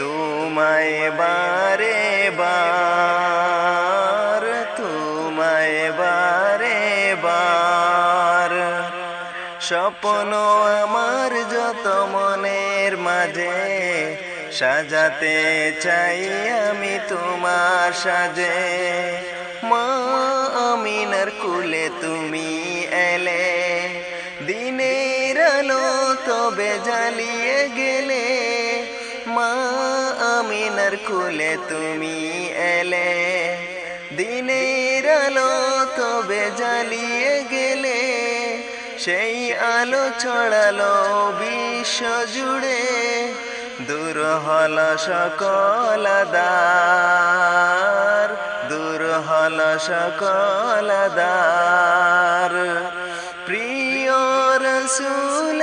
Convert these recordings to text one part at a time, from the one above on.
তোমায় বারে বার, তোমায় বারে বার। স্বপ্ন আমার যত মনের মাঝে, সাজাতে চাই আমি তোমার সাজে। মা আমিনার কুলে তুমি এলে, দিনের আলো তবে জ্বালিয়ে আমিনার কুলে তুমি এলে, দিনের আলো তবে জ্বালিয়ে গেলে, সেই আলো ছড়ালো বিশ্ব জুড়ে, দূর হল সকল দার দূর হল সকল দার প্রিয় রসুল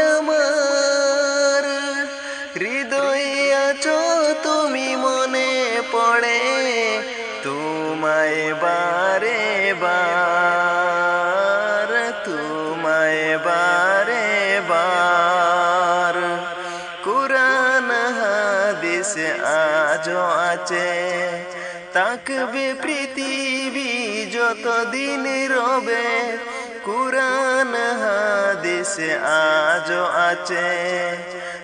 আজও আছে। তাকবে পৃথিবী যতদিন রবে, কুরআন, হাদিস আজও আছে।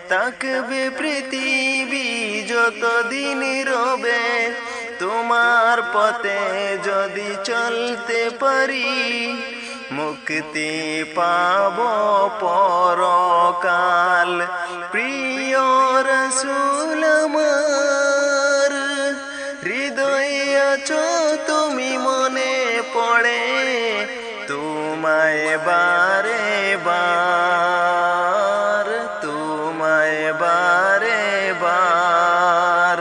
তাকবে পৃথিবী যতদিন রবে, তোমার পথে যদি চলতে পারি, মুক্তি পাব পরকাল। প্রিয় রসুল পড়ে, তোমায় বারে বার, তোমায় বারে বার।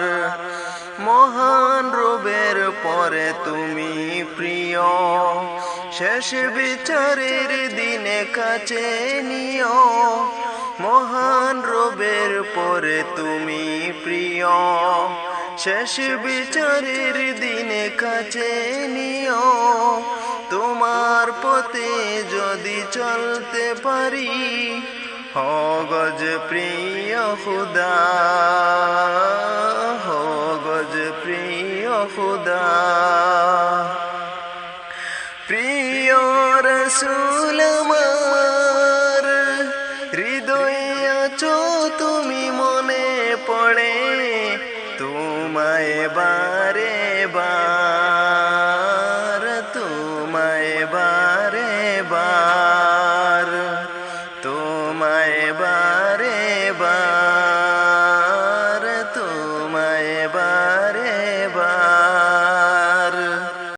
মহান রবের পরে তুমি প্রিয়, শেষ বিচারের দিনে কাছে নিও মহান রবের পরে তুমি প্রিয় শেষ বিচারের দিনে কাছে নিও। তোমার পথে যদি চলতে পারি হগজ প্রিয় খুদা হগজ প্রিয় খুদা। প্রিয় রসুল তোমায় বারে বার তোমায় বারে বার।